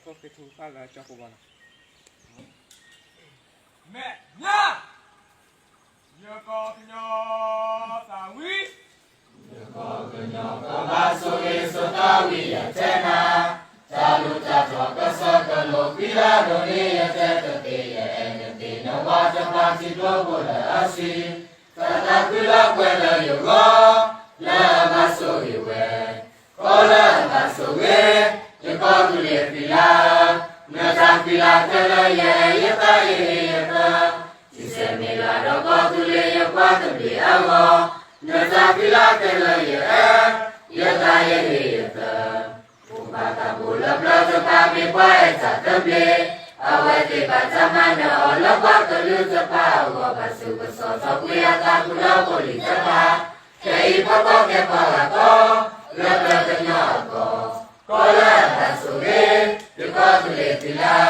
Chakopetufala chakobana. Maintenant, je continue ça ah oui. Je continue kama suri sotawi ya tena. Taluta toka soka lopila doni ya teta tiya enge tina wata mati globo la asi. Tata kula kwela yogo. Yeah.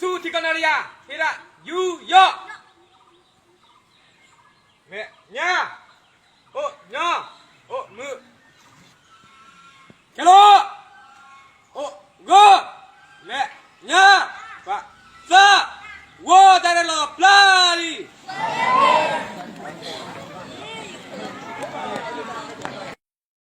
su thì con này à thế là you yo mẹ nha ô nha ô mự hello ô go mẹ nha và ra wo ta là bloody